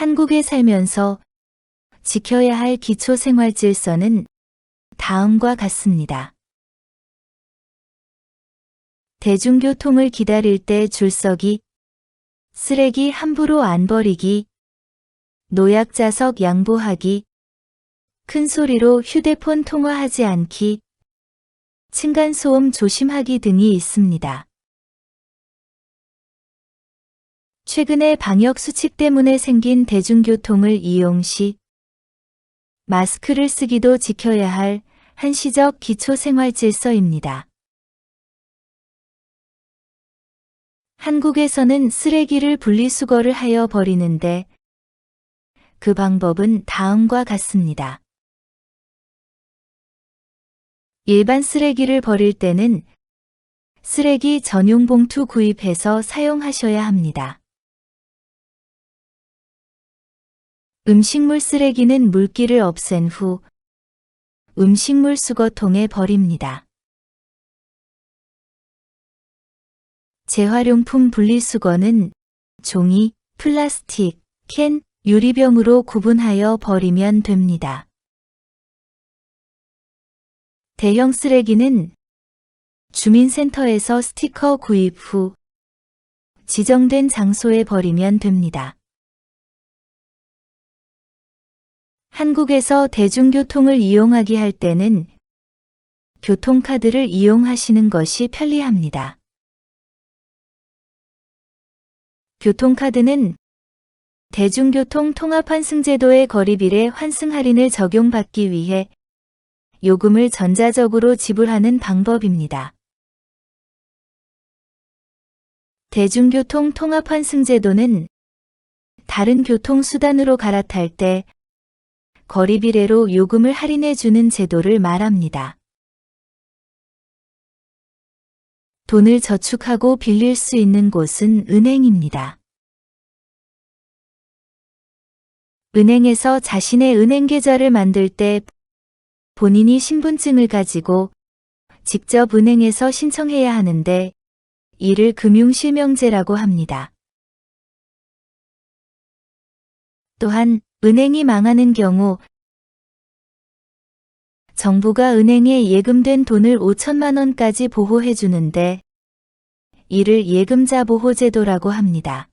한국에 살면서 지켜야 할 기초 생활 질서는 다음과 같습니다. 대중교통을 기다릴 때 줄서기, 쓰레기 함부로 안 버리기, 노약자석 양보하기, 큰 소리로 휴대폰 통화하지 않기, 층간소음 조심하기 등이 있습니다. 최근에 방역 수칙 때문에 생긴 대중교통을 이용 시 마스크를 쓰기도 지켜야 할 한시적 기초 생활 질서입니다. 한국에서는 쓰레기를 분리수거를 하여 버리는데 그 방법은 다음과 같습니다. 일반 쓰레기를 버릴 때는 쓰레기 전용 봉투 구입해서 사용하셔야 합니다. 음식물 쓰레기는 물기를 없앤 후 음식물 수거통에 버립니다. 재활용품 분리수거는 종이, 플라스틱, 캔, 유리병으로 구분하여 버리면 됩니다. 대형 쓰레기는 주민센터에서 스티커 구입 후 지정된 장소에 버리면 됩니다. 한국에서 대중교통을 이용하기 할 때는 교통카드를 이용하시는 것이 편리합니다. 교통카드는 대중교통 통합환승제도의 거리비례 환승 할인을 적용받기 위해 요금을 전자적으로 지불하는 방법입니다. 대중교통 통합환승제도는 다른 교통수단으로 갈아탈 때 거리 비례로 요금을 할인해 주는 제도를 말합니다. 돈을 저축하고 빌릴 수 있는 곳은 은행입니다. 은행에서 자신의 은행 계좌를 만들 때 본인이 신분증을 가지고 직접 은행에서 신청해야 하는데 이를 금융실명제라고 합니다. 또한 은행이 망하는 경우 정부가 은행에 예금된 돈을 5천만 원까지 보호해 주는데 이를 예금자 보호제도라고 합니다.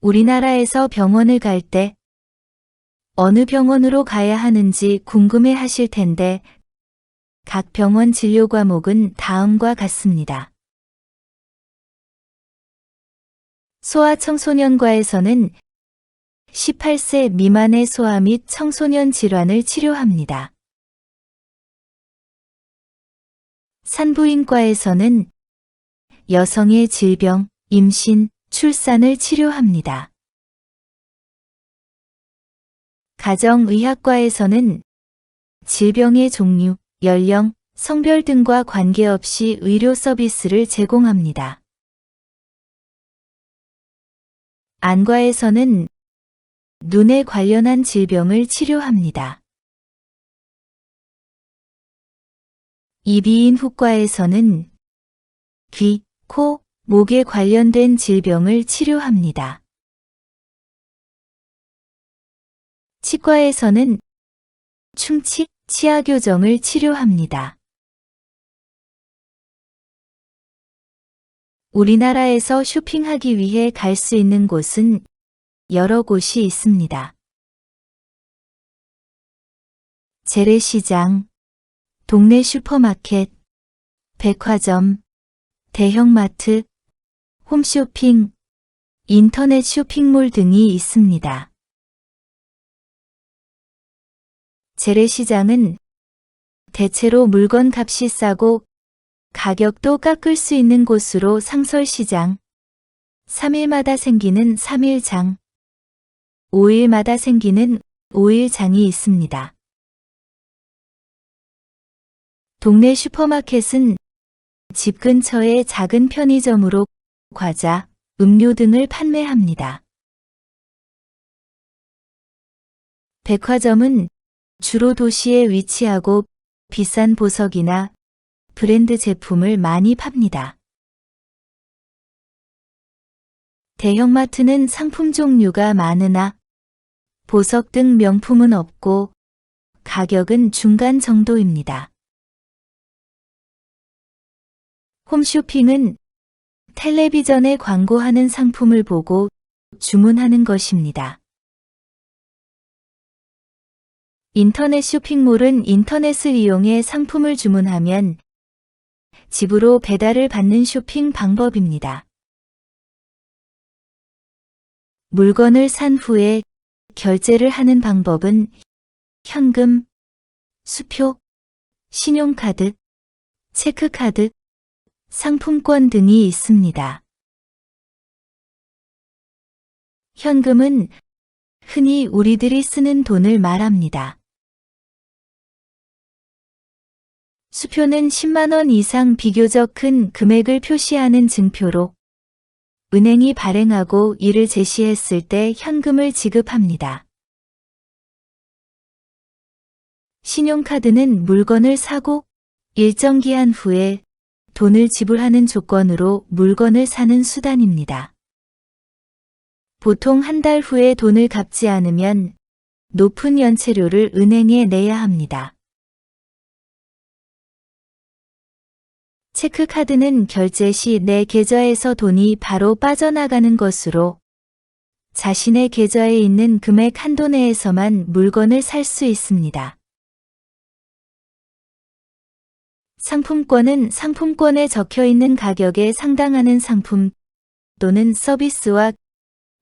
우리나라에서 병원을 갈 때 어느 병원으로 가야 하는지 궁금해 하실 텐데 각 병원 진료 과목은 다음과 같습니다. 소아 청소년과에서는 18세 미만의 소아 및 청소년 질환을 치료합니다. 산부인과에서는 여성의 질병, 임신, 출산을 치료합니다. 가정의학과에서는 질병의 종류, 연령, 성별 등과 관계없이 의료 서비스를 제공합니다. 안과에서는 눈에 관련한 질병을 치료합니다. 이비인 후과에서는 귀, 코, 목에 관련된 질병을 치료합니다. 치과에서는 충치, 치아 교정을 치료합니다. 우리나라에서 쇼핑하기 위해 갈 수 있는 곳은 여러 곳이 있습니다. 재래시장, 동네 슈퍼마켓, 백화점, 대형마트, 홈쇼핑, 인터넷 쇼핑몰 등이 있습니다. 재래시장은 대체로 물건 값이 싸고 가격도 깎을 수 있는 곳으로 상설시장, 3일마다 생기는 3일장, 5일마다 생기는 5일장이 있습니다. 동네 슈퍼마켓은 집 근처의 작은 편의점으로 과자, 음료 등을 판매합니다. 백화점은 주로 도시에 위치하고 비싼 보석이나 브랜드 제품을 많이 팝니다. 대형마트는 상품 종류가 많으나 보석 등 명품은 없고 가격은 중간 정도입니다. 홈쇼핑은 텔레비전에 광고하는 상품을 보고 주문하는 것입니다. 인터넷 쇼핑몰은 인터넷을 이용해 상품을 주문하면 집으로 배달을 받는 쇼핑 방법입니다. 물건을 산 후에 결제를 하는 방법은 현금, 수표, 신용카드, 체크카드, 상품권 등이 있습니다. 현금은 흔히 우리들이 쓰는 돈을 말합니다. 수표는 10만원 이상 비교적 큰 금액을 표시하는 증표로 은행이 발행하고 이를 제시했을 때 현금을 지급합니다. 신용카드는 물건을 사고 일정 기한 후에 돈을 지불하는 조건으로 물건을 사는 수단입니다. 보통 한 달 후에 돈을 갚지 않으면 높은 연체료를 은행에 내야 합니다. 체크카드는 결제 시 내 계좌에서 돈이 바로 빠져나가는 것으로 자신의 계좌에 있는 금액 한도 내에서만 물건을 살 수 있습니다. 상품권은 상품권에 적혀 있는 가격에 상당하는 상품 또는 서비스와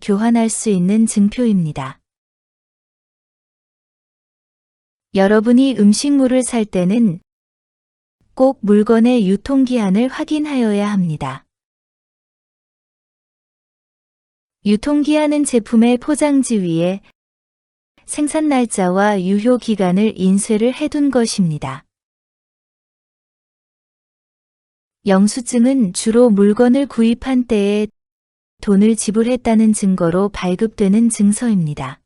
교환할 수 있는 증표입니다. 여러분이 음식물을 살 때는 꼭 물건의 유통기한을 확인하여야 합니다. 유통기한은 제품의 포장지 위에 생산 날짜와 유효 기간을 인쇄를 해둔 것입니다. 영수증은 주로 물건을 구입한 때에 돈을 지불했다는 증거로 발급되는 증서입니다.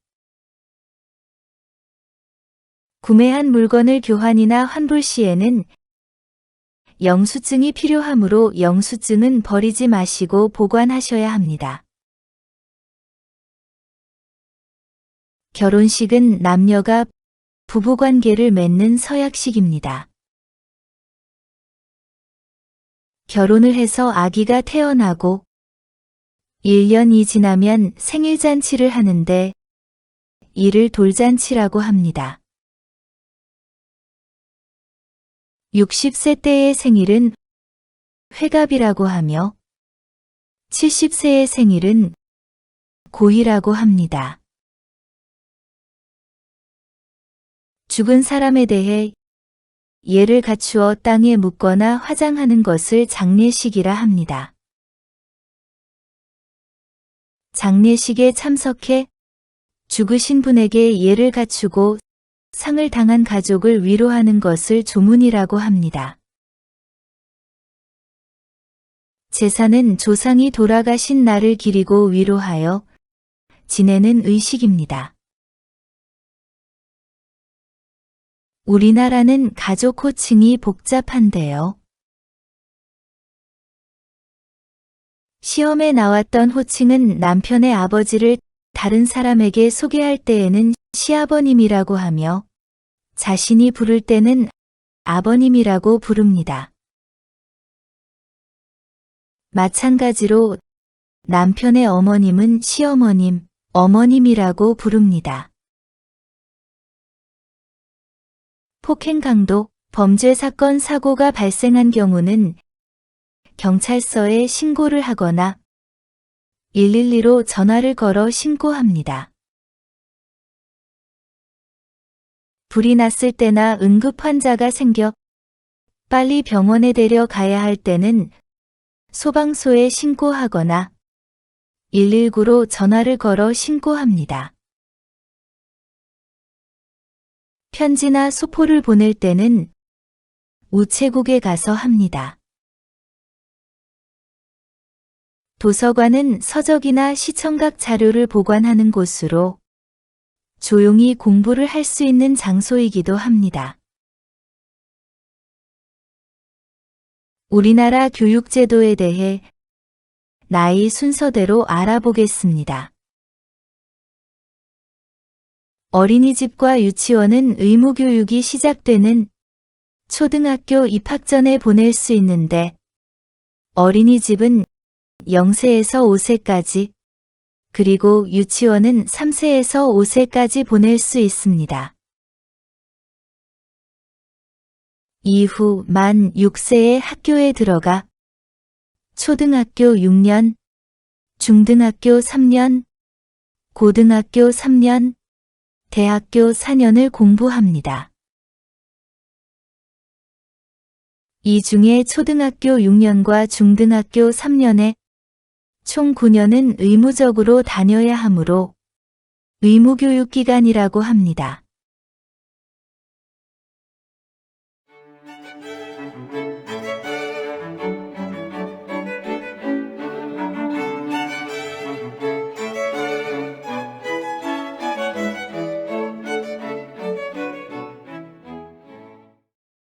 구매한 물건을 교환이나 환불 시에는 영수증이 필요하므로 영수증은 버리지 마시고 보관하셔야 합니다. 결혼식은 남녀가 부부관계를 맺는 서약식입니다. 결혼을 해서 아기가 태어나고 1년이 지나면 생일잔치를 하는데 이를 돌잔치라고 합니다. 60세 때의 생일은 회갑이라고 하며 70세의 생일은 고이라고 합니다. 죽은 사람에 대해 예를 갖추어 땅에 묻거나 화장하는 것을 장례식이라 합니다. 장례식에 참석해 죽으신 분에게 예를 갖추고 상을 당한 가족을 위로하는 것을 조문이라고 합니다. 제사는 조상이 돌아가신 날을 기리고 위로하여 지내는 의식입니다. 우리나라는 가족 호칭이 복잡한데요. 시험에 나왔던 호칭은 남편의 아버지를 다른 사람에게 소개할 때에는 시아버님이라고 하며 자신이 부를 때는 아버님이라고 부릅니다. 마찬가지로 남편의 어머님은 시어머님, 어머님이라고 부릅니다. 폭행 강도, 범죄 사건 사고가 발생한 경우는 경찰서에 신고를 하거나 112로 전화를 걸어 신고합니다. 불이 났을 때나 응급 환자가 생겨 빨리 병원에 데려가야 할 때는 소방서에 신고하거나 119로 전화를 걸어 신고합니다. 편지나 소포를 보낼 때는 우체국에 가서 합니다. 도서관은 서적이나 시청각 자료를 보관하는 곳으로 조용히 공부를 할 수 있는 장소이기도 합니다. 우리나라 교육제도에 대해 나이 순서대로 알아보겠습니다. 어린이집과 유치원은 의무교육이 시작되는 초등학교 입학 전에 보낼 수 있는데 어린이집은 0세에서 5세까지 그리고 유치원은 3세에서 5세까지 보낼 수 있습니다. 이후 만 6세에 학교에 들어가 초등학교 6년, 중등학교 3년, 고등학교 3년, 대학교 4년을 공부합니다. 이 중에 초등학교 6년과 중등학교 3년에 총 9년은 의무적으로 다녀야 하므로 의무교육기간이라고 합니다.